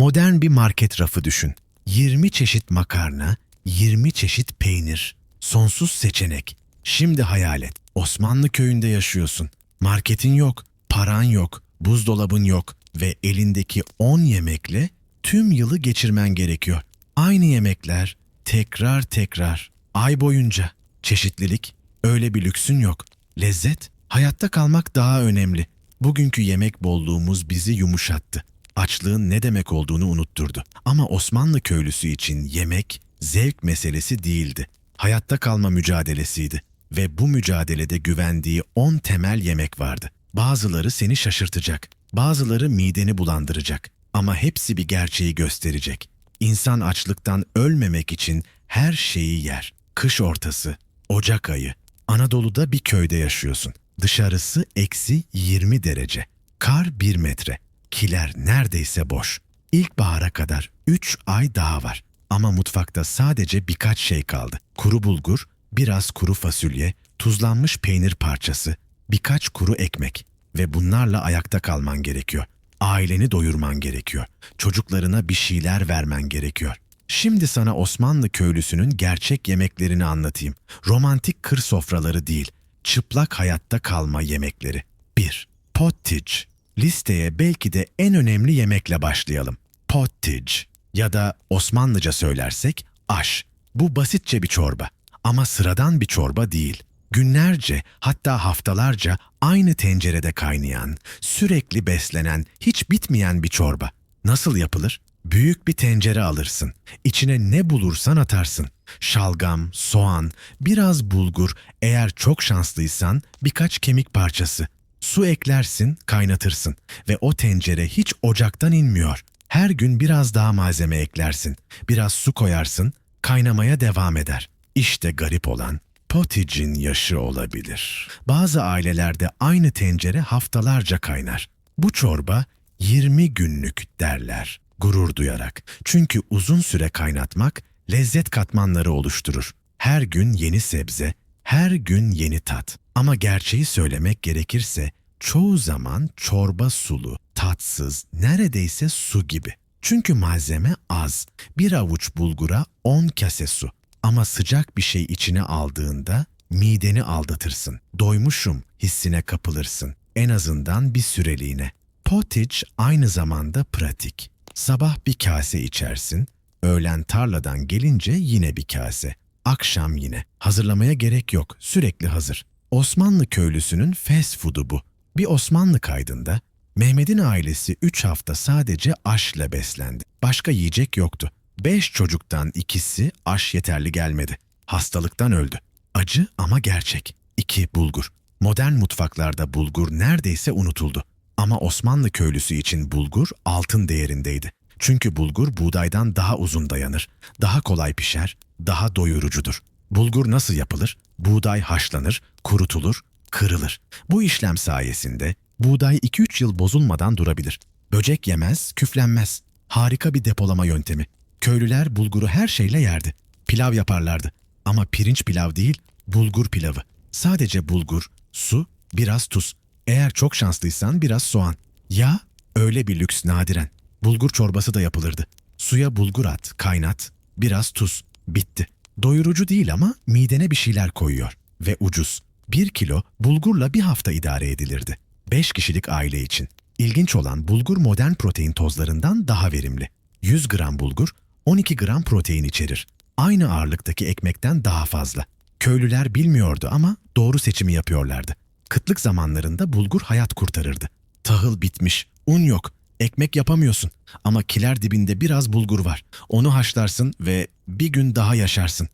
Modern bir market rafı düşün. 20 çeşit makarna, 20 çeşit peynir, sonsuz seçenek. Şimdi hayal et. Osmanlı köyünde yaşıyorsun. Marketin yok, paran yok, buzdolabın yok ve elindeki 10 yemekle tüm yılı geçirmen gerekiyor. Aynı yemekler tekrar tekrar ay boyunca. Çeşitlilik öyle bir lüksün yok. Lezzet hayatta kalmak daha önemli. Bugünkü yemek bolluğumuz bizi yumuşattı. Açlığın ne demek olduğunu unutturdu. Ama Osmanlı köylüsü için yemek zevk meselesi değildi. Hayatta kalma mücadelesiydi ve bu mücadelede güvendiği 10 temel yemek vardı. Bazıları seni şaşırtacak, bazıları mideni bulandıracak ama hepsi bir gerçeği gösterecek. İnsan açlıktan ölmemek için her şeyi yer. Kış ortası, Ocak ayı. Anadolu'da bir köyde yaşıyorsun. Dışarısı eksi 20 derece. Kar 1 metre. Kiler neredeyse boş. İlkbahara kadar 3 ay daha var. Ama mutfakta sadece birkaç şey kaldı. Kuru bulgur, biraz kuru fasulye, tuzlanmış peynir parçası, birkaç kuru ekmek. Ve bunlarla ayakta kalman gerekiyor. Aileni doyurman gerekiyor. Çocuklarına bir şeyler vermen gerekiyor. Şimdi sana Osmanlı köylüsünün gerçek yemeklerini anlatayım. Romantik kır sofraları değil, çıplak hayatta kalma yemekleri. 1. Pottage. Listeye belki de en önemli yemekle başlayalım. Pottage ya da Osmanlıca söylersek aş. Bu basitçe bir çorba ama sıradan bir çorba değil. Günlerce hatta haftalarca aynı tencerede kaynayan, sürekli beslenen, hiç bitmeyen bir çorba. Nasıl yapılır? Büyük bir tencere alırsın. İçine ne bulursan atarsın. Şalgam, soğan, biraz bulgur, eğer çok şanslıysan birkaç kemik parçası. Su eklersin, kaynatırsın ve o tencere hiç ocaktan inmiyor. Her gün biraz daha malzeme eklersin. Biraz su koyarsın, kaynamaya devam eder. İşte garip olan potage'in yaşı olabilir. Bazı ailelerde aynı tencere haftalarca kaynar. Bu çorba 20 günlük derler gurur duyarak. Çünkü uzun süre kaynatmak lezzet katmanları oluşturur. Her gün yeni sebze, her gün yeni tat. Ama gerçeği söylemek gerekirse çoğu zaman çorba sulu, tatsız, neredeyse su gibi. Çünkü malzeme az. Bir avuç bulgura 10 kase su. Ama sıcak bir şey içine aldığında mideni aldatırsın. Doymuşum hissine kapılırsın. En azından bir süreliğine. Pottage aynı zamanda pratik. Sabah bir kase içersin, öğlen tarladan gelince yine bir kase. Akşam yine. Hazırlamaya gerek yok, sürekli hazır. Osmanlı köylüsünün fast food'u bu. Bir Osmanlı kaydında Mehmet'in ailesi 3 hafta sadece aşla beslendi. Başka yiyecek yoktu. 5 çocuktan ikisi aş yeterli gelmedi. Hastalıktan öldü. Acı ama gerçek. 2. Bulgur. Modern mutfaklarda bulgur neredeyse unutuldu. Ama Osmanlı köylüsü için bulgur altın değerindeydi. Çünkü bulgur buğdaydan daha uzun dayanır, daha kolay pişer, daha doyurucudur. Bulgur nasıl yapılır? Buğday haşlanır, kurutulur, kırılır. Bu işlem sayesinde buğday 2-3 yıl bozulmadan durabilir. Böcek yemez, küflenmez. Harika bir depolama yöntemi. Köylüler bulguru her şeyle yerdi. Pilav yaparlardı. Ama pirinç pilav değil, bulgur pilavı. Sadece bulgur, su, biraz tuz. Eğer çok şanslıysan biraz soğan. Ya öyle bir lüks nadiren. Bulgur çorbası da yapılırdı. Suya bulgur at, kaynat, biraz tuz. Bitti. Doyurucu değil ama midene bir şeyler koyuyor. Ve ucuz. Bir kilo bulgurla bir hafta idare edilirdi. Beş kişilik aile için. İlginç olan bulgur modern protein tozlarından daha verimli. 100 gram bulgur 12 gram protein içerir. Aynı ağırlıktaki ekmekten daha fazla. Köylüler bilmiyordu ama doğru seçimi yapıyorlardı. Kıtlık zamanlarında bulgur hayat kurtarırdı. Tahıl bitmiş, un yok, ekmek yapamıyorsun. Ama kiler dibinde biraz bulgur var. Onu haşlarsın ve bir gün daha yaşarsın.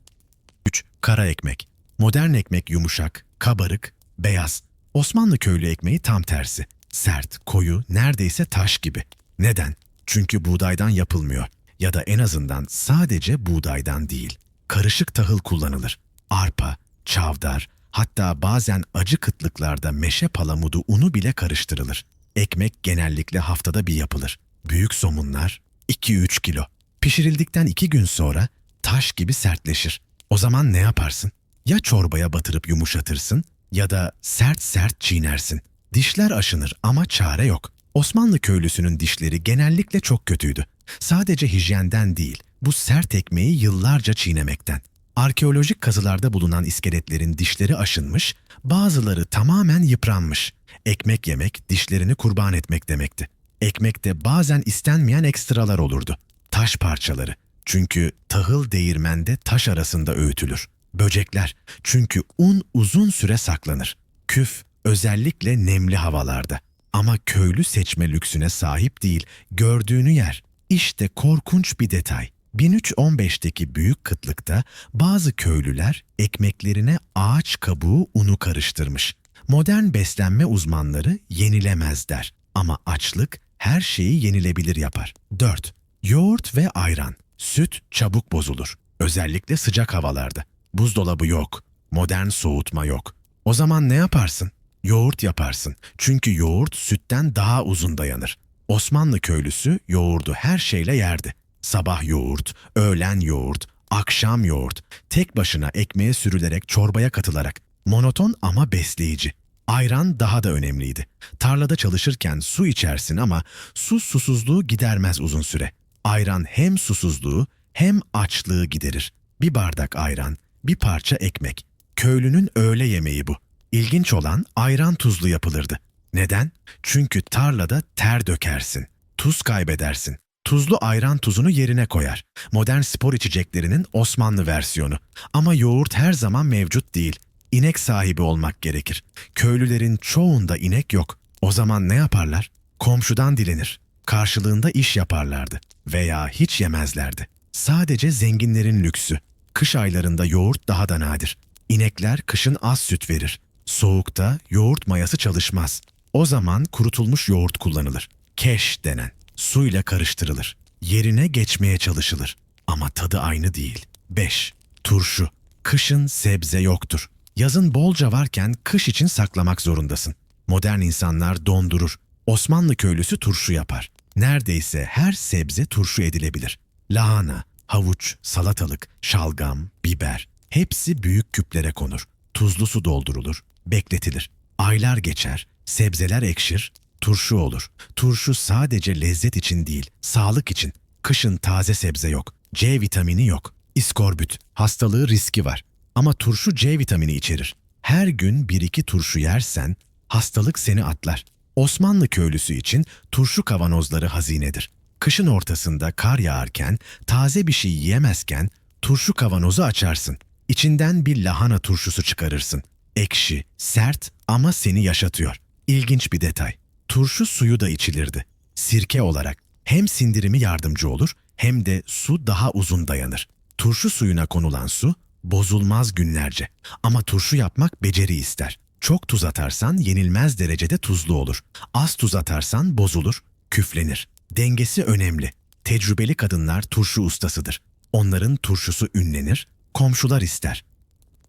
3. Kara ekmek. Modern ekmek yumuşak, kabarık, beyaz. Osmanlı köylü ekmeği tam tersi. Sert, koyu, neredeyse taş gibi. Neden? Çünkü buğdaydan yapılmıyor. Ya da en azından sadece buğdaydan değil. Karışık tahıl kullanılır. Arpa, çavdar, hatta bazen acı kıtlıklarda meşe palamudu unu bile karıştırılır. Ekmek genellikle haftada bir yapılır. Büyük somunlar 2-3 kilo. Pişirildikten 2 gün sonra taş gibi sertleşir. O zaman ne yaparsın? Ya çorbaya batırıp yumuşatırsın ya da sert sert çiğnersin. Dişler aşınır ama çare yok. Osmanlı köylüsünün dişleri genellikle çok kötüydü. Sadece hijyenden değil, bu sert ekmeği yıllarca çiğnemekten. Arkeolojik kazılarda bulunan iskeletlerin dişleri aşınmış, bazıları tamamen yıpranmış. Ekmek yemek, dişlerini kurban etmek demekti. Ekmekte bazen istenmeyen ekstralar olurdu. Taş parçaları. Çünkü tahıl değirmende taş arasında öğütülür. Böcekler. Çünkü un uzun süre saklanır. Küf özellikle nemli havalarda. Ama köylü seçme lüksüne sahip değil, gördüğünü yer. İşte korkunç bir detay. 1315'teki büyük kıtlıkta bazı köylüler ekmeklerine ağaç kabuğu unu karıştırmış. Modern beslenme uzmanları yenilemez der. Ama açlık her şeyi yenilebilir yapar. 4. Yoğurt ve ayran. Süt çabuk bozulur. Özellikle sıcak havalarda. Buzdolabı yok. Modern soğutma yok. O zaman ne yaparsın? Yoğurt yaparsın. Çünkü yoğurt sütten daha uzun dayanır. Osmanlı köylüsü yoğurdu her şeyle yerdi. Sabah yoğurt, öğlen yoğurt, akşam yoğurt, tek başına ekmeğe sürülerek çorbaya katılarak. Monoton ama besleyici. Ayran daha da önemliydi. Tarlada çalışırken su içersin ama su susuzluğu gidermez uzun süre. Ayran hem susuzluğu hem açlığı giderir. Bir bardak ayran, bir parça ekmek. Köylünün öğle yemeği bu. İlginç olan ayran tuzlu yapılırdı. Neden? Çünkü tarlada ter dökersin, tuz kaybedersin. Tuzlu ayran tuzunu yerine koyar. Modern spor içeceklerinin Osmanlı versiyonu. Ama yoğurt her zaman mevcut değil. İnek sahibi olmak gerekir. Köylülerin çoğunda inek yok. O zaman ne yaparlar? Komşudan dilenir. Karşılığında iş yaparlardı. Veya hiç yemezlerdi. Sadece zenginlerin lüksü. Kış aylarında yoğurt daha da nadir. İnekler kışın az süt verir. Soğukta yoğurt mayası çalışmaz. O zaman kurutulmuş yoğurt kullanılır. Keş denen. Suyla karıştırılır. Yerine geçmeye çalışılır. Ama tadı aynı değil. 5. Turşu. Kışın sebze yoktur. Yazın bolca varken kış için saklamak zorundasın. Modern insanlar dondurur. Osmanlı köylüsü turşu yapar. Neredeyse her sebze turşu edilebilir. Lahana, havuç, salatalık, şalgam, biber hepsi büyük küplere konur. Tuzlu su doldurulur, bekletilir. Aylar geçer, sebzeler ekşir, turşu olur. Turşu sadece lezzet için değil, sağlık için. Kışın taze sebze yok, C vitamini yok. İskorbüt, hastalığı riski var. Ama turşu C vitamini içerir. Her gün bir iki turşu yersen hastalık seni atlar. Osmanlı köylüsü için turşu kavanozları hazinedir. Kışın ortasında kar yağarken, taze bir şey yiyemezken turşu kavanozu açarsın. İçinden bir lahana turşusu çıkarırsın. Ekşi, sert ama seni yaşatıyor. İlginç bir detay. Turşu suyu da içilirdi. Sirke olarak hem sindirimi yardımcı olur hem de su daha uzun dayanır. Turşu suyuna konulan su bozulmaz günlerce. Ama turşu yapmak beceri ister. Çok tuz atarsan yenilmez derecede tuzlu olur. Az tuz atarsan bozulur, küflenir. Dengesi önemli. Tecrübeli kadınlar turşu ustasıdır. Onların turşusu ünlenir, komşular ister.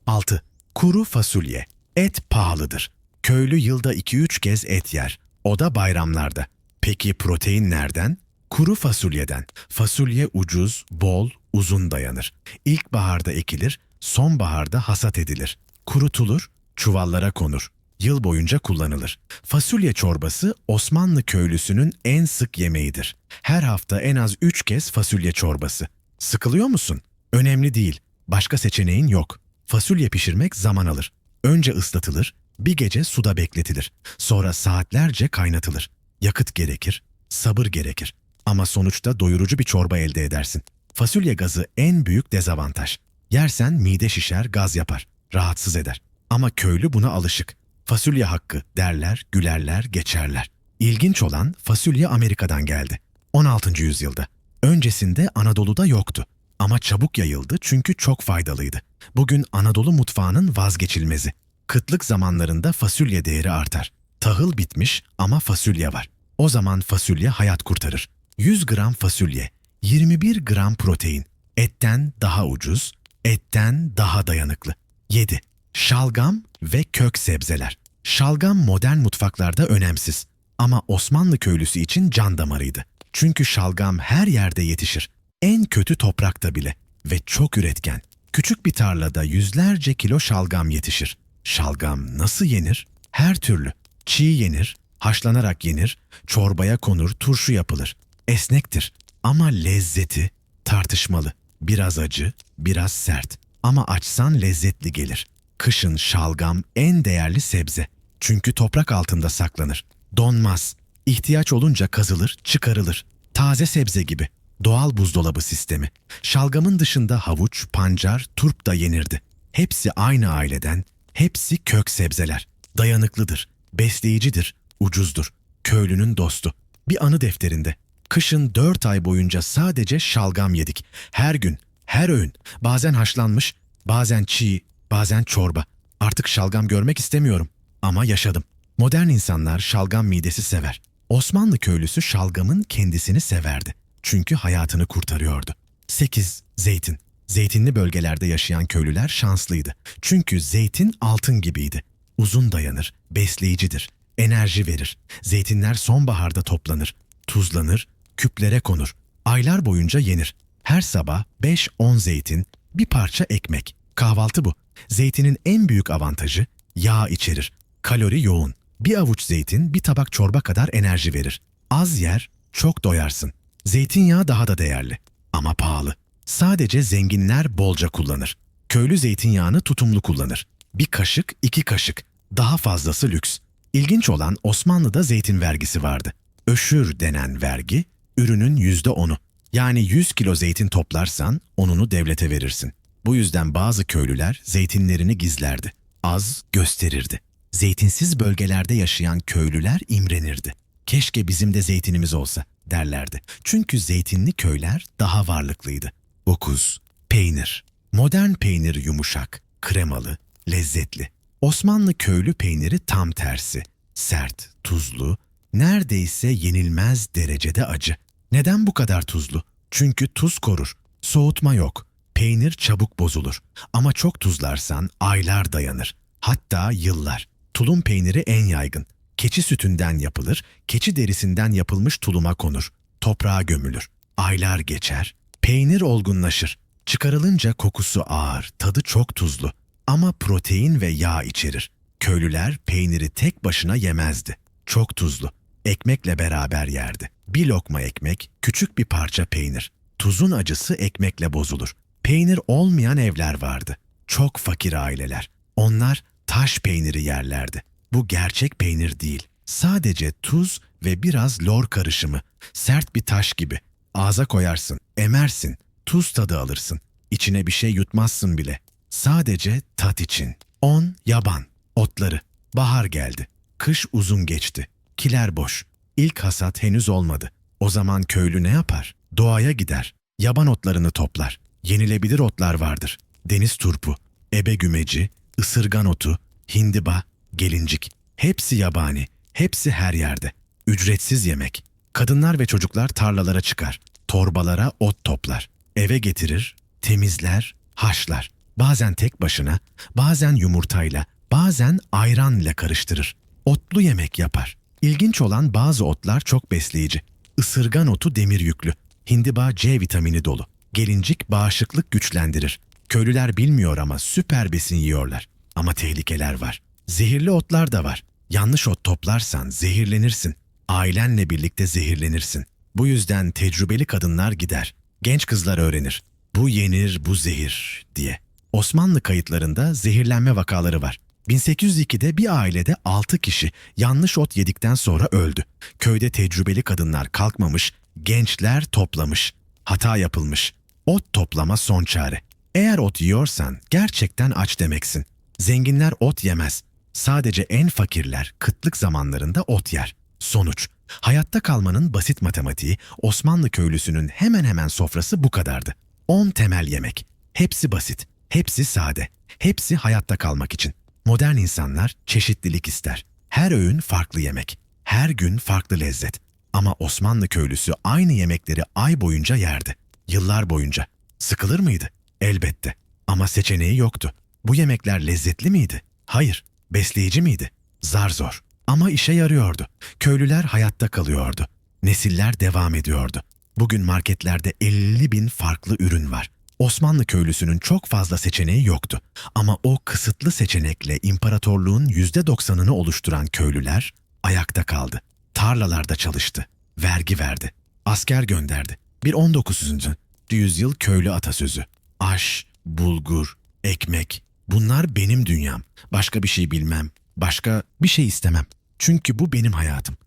6. Kuru fasulye. Et pahalıdır. Köylü yılda 2-3 kez et yer. O da bayramlarda. Peki protein nereden? Kuru fasulyeden. Fasulye ucuz, bol, uzun dayanır. İlkbaharda ekilir, sonbaharda hasat edilir. Kurutulur, çuvallara konur. Yıl boyunca kullanılır. Fasulye çorbası Osmanlı köylüsünün en sık yemeğidir. Her hafta en az 3 kez fasulye çorbası. Sıkılıyor musun? Önemli değil. Başka seçeneğin yok. Fasulye pişirmek zaman alır. Önce ıslatılır, bir gece suda bekletilir. Sonra saatlerce kaynatılır. Yakıt gerekir, sabır gerekir. Ama sonuçta doyurucu bir çorba elde edersin. Fasulye gazı en büyük dezavantaj. Yersen mide şişer, gaz yapar, rahatsız eder. Ama köylü buna alışık. Fasulye hakkı derler, gülerler, geçerler. İlginç olan fasulye Amerika'dan geldi. 16. yüzyılda. Öncesinde Anadolu'da yoktu. Ama çabuk yayıldı çünkü çok faydalıydı. Bugün Anadolu mutfağının vazgeçilmezi. Kıtlık zamanlarında fasulye değeri artar. Tahıl bitmiş ama fasulye var. O zaman fasulye hayat kurtarır. 100 gram fasulye, 21 gram protein. Etten daha ucuz, etten daha dayanıklı. 7. Şalgam ve kök sebzeler. Şalgam modern mutfaklarda önemsiz ama Osmanlı köylüsü için can damarıydı. Çünkü şalgam her yerde yetişir. En kötü toprakta bile ve çok üretken. Küçük bir tarlada yüzlerce kilo şalgam yetişir. Şalgam nasıl yenir? Her türlü. Çiğ yenir, haşlanarak yenir, çorbaya konur, turşu yapılır. Esnektir Ama lezzeti tartışmalı. Biraz acı, biraz sert. Ama açsan lezzetli gelir. Kışın şalgam en değerli sebze. Çünkü toprak altında saklanır. Donmaz. İhtiyaç olunca kazılır, çıkarılır. Taze sebze gibi. Doğal buzdolabı sistemi. Şalgamın dışında havuç, pancar, turp da yenirdi. Hepsi aynı aileden, hepsi kök sebzeler. Dayanıklıdır, besleyicidir, ucuzdur. Köylünün dostu. Bir anı defterinde. Kışın dört ay boyunca sadece şalgam yedik. Her gün, her öğün. Bazen haşlanmış, bazen çiğ, bazen çorba. Artık şalgam görmek istemiyorum. Ama yaşadım. Modern insanlar şalgam midesi sever. Osmanlı köylüsü şalgamın kendisini severdi. Çünkü hayatını kurtarıyordu. 8. Zeytin. Zeytinli bölgelerde yaşayan köylüler şanslıydı. Çünkü zeytin altın gibiydi. Uzun dayanır, besleyicidir, enerji verir. Zeytinler sonbaharda toplanır, tuzlanır, küplere konur. Aylar boyunca yenir. Her sabah 5-10 zeytin, bir parça ekmek. Kahvaltı bu. Zeytinin en büyük avantajı yağ içerir. Kalori yoğun. Bir avuç zeytin bir tabak çorba kadar enerji verir. Az yer, çok doyarsın. Zeytinyağı daha da değerli ama pahalı. Sadece zenginler bolca kullanır. Köylü zeytinyağını tutumlu kullanır. Bir kaşık, iki kaşık. Daha fazlası lüks. İlginç olan Osmanlı'da zeytin vergisi vardı. Öşür denen vergi, ürünün yüzde onu. Yani 100 kilo zeytin toplarsan onunu devlete verirsin. Bu yüzden bazı köylüler zeytinlerini gizlerdi. Az gösterirdi. Zeytinsiz bölgelerde yaşayan köylüler imrenirdi. Keşke bizim de zeytinimiz olsa derlerdi. Çünkü zeytinli köyler daha varlıklıydı. 9. Peynir. Modern peynir yumuşak, kremalı, lezzetli. Osmanlı köylü peyniri tam tersi. Sert, tuzlu, neredeyse yenilmez derecede acı. Neden bu kadar tuzlu? Çünkü tuz korur. Soğutma yok. Peynir çabuk bozulur. Ama çok tuzlarsan aylar dayanır. Hatta yıllar. Tulum peyniri en yaygın. Keçi sütünden yapılır, keçi derisinden yapılmış tuluma konur. Toprağa gömülür. Aylar geçer, peynir olgunlaşır. Çıkarılınca kokusu ağır, tadı çok tuzlu. Ama protein ve yağ içerir. Köylüler peyniri tek başına yemezdi. Çok tuzlu. Ekmekle beraber yerdi. Bir lokma ekmek, küçük bir parça peynir. Tuzun acısı ekmekle bozulur. Peynir olmayan evler vardı. Çok fakir aileler. Onlar taş peyniri yerlerdi. Bu gerçek peynir değil. Sadece tuz ve biraz lor karışımı. Sert bir taş gibi. Ağza koyarsın, emersin, tuz tadı alırsın. İçine bir şey yutmazsın bile. Sadece tat için. 10. Yaban. Otları. Bahar geldi. Kış uzun geçti. Kiler boş. İlk hasat henüz olmadı. O zaman köylü ne yapar? Doğaya gider. Yaban otlarını toplar. Yenilebilir otlar vardır. Deniz turpu, ebe gümeci, ısırgan otu, hindiba, gelincik. Hepsi yabani, hepsi her yerde. Ücretsiz yemek. Kadınlar ve çocuklar tarlalara çıkar. Torbalara ot toplar. Eve getirir, temizler, haşlar. Bazen tek başına, bazen yumurtayla, bazen ayranla karıştırır. Otlu yemek yapar. İlginç olan bazı otlar çok besleyici. Isırgan otu demir yüklü. Hindiba C vitamini dolu. Gelincik bağışıklık güçlendirir. Köylüler bilmiyor ama süper besin yiyorlar. Ama tehlikeler var. Zehirli otlar da var. Yanlış ot toplarsan zehirlenirsin. Ailenle birlikte zehirlenirsin. Bu yüzden tecrübeli kadınlar gider. Genç kızlar öğrenir. Bu yenir, bu zehir diye. Osmanlı kayıtlarında zehirlenme vakaları var. 1802'de bir ailede 6 kişi yanlış ot yedikten sonra öldü. Köyde tecrübeli kadınlar kalkmamış, gençler toplamış. Hata yapılmış. Ot toplama son çare. Eğer ot yiyorsan gerçekten aç demeksin. Zenginler ot yemez. Sadece en fakirler kıtlık zamanlarında ot yer. Sonuç, hayatta kalmanın basit matematiği Osmanlı köylüsünün hemen hemen sofrası bu kadardı. 10 temel yemek. Hepsi basit, hepsi sade, hepsi hayatta kalmak için. Modern insanlar çeşitlilik ister. Her öğün farklı yemek, her gün farklı lezzet. Ama Osmanlı köylüsü aynı yemekleri ay boyunca yerdi. Yıllar boyunca. Sıkılır mıydı? Elbette. Ama seçeneği yoktu. Bu yemekler lezzetli miydi? Hayır. Besleyici miydi? Zar zor. Ama işe yarıyordu. Köylüler hayatta kalıyordu. Nesiller devam ediyordu. Bugün marketlerde 50 bin farklı ürün var. Osmanlı köylüsünün çok fazla seçeneği yoktu. Ama o kısıtlı seçenekle imparatorluğun %90'ını oluşturan köylüler ayakta kaldı. Tarlalarda çalıştı. Vergi verdi. Asker gönderdi. Bir 19. yüzyıl köylü atasözü. Aş, bulgur, ekmek. Bunlar benim dünyam. Başka bir şey bilmem. Başka bir şey istemem. Çünkü bu benim hayatım.